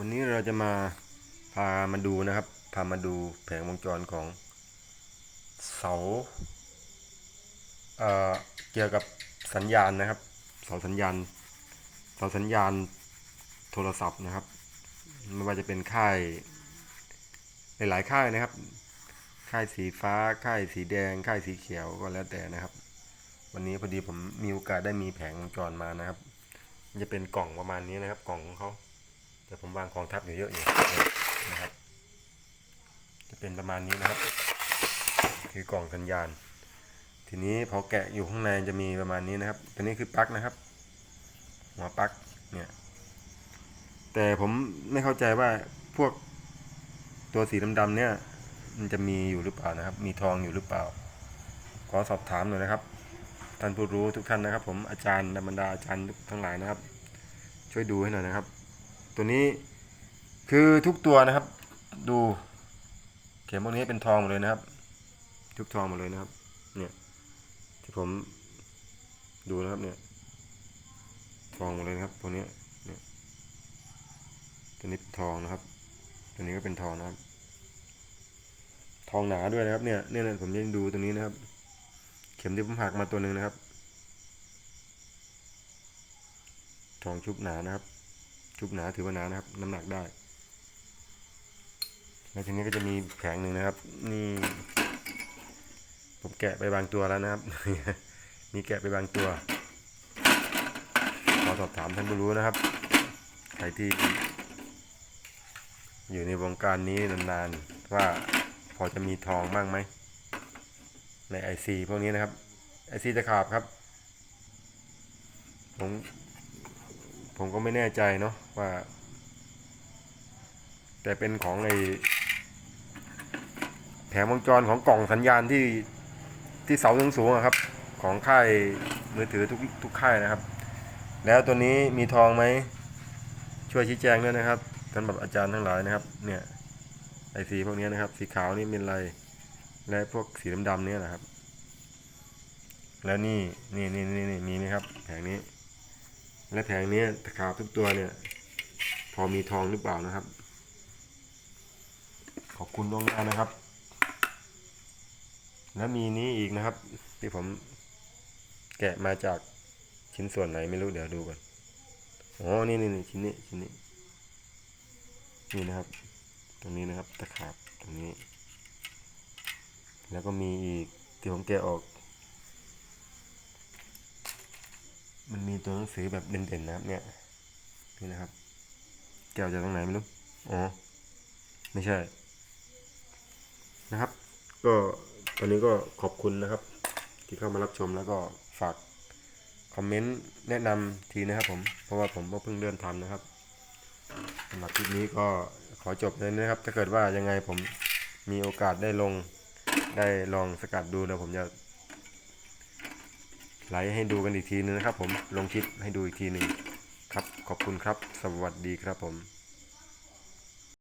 วันนี้เราจะมาพามาดูนะครับ พามาดูแผงวงจรของเสาเอ่อเกี่ยวกับสัญญาณนะครับ เสาสัญญาณ เสาสัญญาณโทรศัพท์นะครับ ไม่ว่าจะเป็นค่ายหลายๆค่ายนะครับ ค่ายสีฟ้า ค่ายสีแดง ค่ายสีเขียวก็แล้วแต่นะครับ วันนี้พอดีผมมีโอกาสได้มีแผงวงจรมานะครับ จะเป็นกล่องประมาณนี้นะครับ กล่องของเขา แต่ผมวางกองทับอยู่เยอะอยู่นะครับ จะเป็นประมาณนี้นะครับ คือกล่องสัญญาณ ทีนี้พอแกะอยู่ข้างในจะมีประมาณนี้นะครับ ตัวนี้คือปลั๊กนะครับ หัวปลั๊กเนี่ยแต่ผมไม่เข้าใจว่าพวกตัวสีดำๆเนี่ย มันจะมีอยู่หรือเปล่านะครับ มีทองอยู่หรือเปล่า ขอสอบถามหน่อยนะครับท่านผู้รู้ทุกท่านนะครับ ผมอาจารย์บรรดาอาจารย์ทั้งหลายนะครับ ช่วยดูให้หน่อยนะครับ ตัวนี้คือทุกตัวนะครับ ดูเข็มพวกนี้เป็นทองหมดเลยนะครับ ทุกทองหมดเลยนะครับ เนี่ยที่ผมดูนะครับเนี่ยทองหมดเลยนะครับตัวนี้เนี่ยตัวนี้เป็นทองนะครับ ตัวนี้ก็เป็นทองนะครับ ทองหนาด้วยนะครับเนี่ยเนี่ยผมยังดูตัวนี้นะครับ เข็มที่ผมหักมาตัวหนึ่งนะครับ ทองชุบหนานะครับ ชุบหนาถือว่าหนานะครับ น้ำหนักได้ แล้วทีนี้ก็จะมีแผงหนึ่งนะครับ นี่ ผมแกะไปบางตัวแล้วนะครับ มีแกะไปบางตัวขอสอบถามท่านผู้รู้นะครับ ใครที่ อยู่ในวงการนี้นานๆ ว่าพอจะมีทองบ้างไหม ในไอซีพวกนี้นะครับไอซีตะขาบครับ ผม ผมก็ไม่แน่ใจเนาะว่า แต่เป็นของไอแผงวงจรของกล่องสัญญาณที่ที่เสาสูงๆอะครับ ของค่ายมือถือทุกทุกค่ายนะครับ แล้วตัวนี้มีทองไหมช่วยชี้แจงด้วยนะครับท่านแบบอาจารย์ทั้งหลายนะครับ เนี่ยไอสีพวกนี้นะครับ สีขาวนี่เป็นอะไรและพวกสีดำๆเนี่ยนะครับ แล้วนี่นี่นี่นี่มีไหมครับแผงนี้ และแผงนี้ตะขาบทุกตัวเนี่ย พอมีทองหรือเปล่านะครับ ขอบคุณล่วงหน้านะครับ แล้วมีนี้อีกนะครับ ที่ผมแกะมาจากชิ้นส่วนไหนไม่รู้เดี๋ยวดูก่อนอ๋อนี่นี่นี่ชิ้นนี้ชิ้นนี้นี่นะครับ ตรงนี้นะครับตะขาบตรงนี้ แล้วก็มีอีกที่ผมแกะออก มันมีตัวหนังสือแบบเด่นๆนะครับเนี่ยนี่นะครับ แกะออกจากตรงไหนไม่รู้อ๋อไม่ใช่ นะครับ ก็ตอนนี้ก็ขอบคุณนะครับ ที่เข้ามารับชมแล้วก็ฝากคอมเมนต์แนะนำทีนะครับผมเพราะว่าผมก็เพิ่งเริ่มทำนะครับสำหรับคลิปนี้ก็ขอจบเลยนะครับ ถ้าเกิดว่ายังไงผมมีโอกาสได้ลงได้ลองสกัดดูนะผมจะ ไลฟ์ให้ดูกันอีกทีนึงนะครับผมลงคลิปให้ดูอีกทีหนึ่งครับขอบคุณครับ สวัสดีครับผม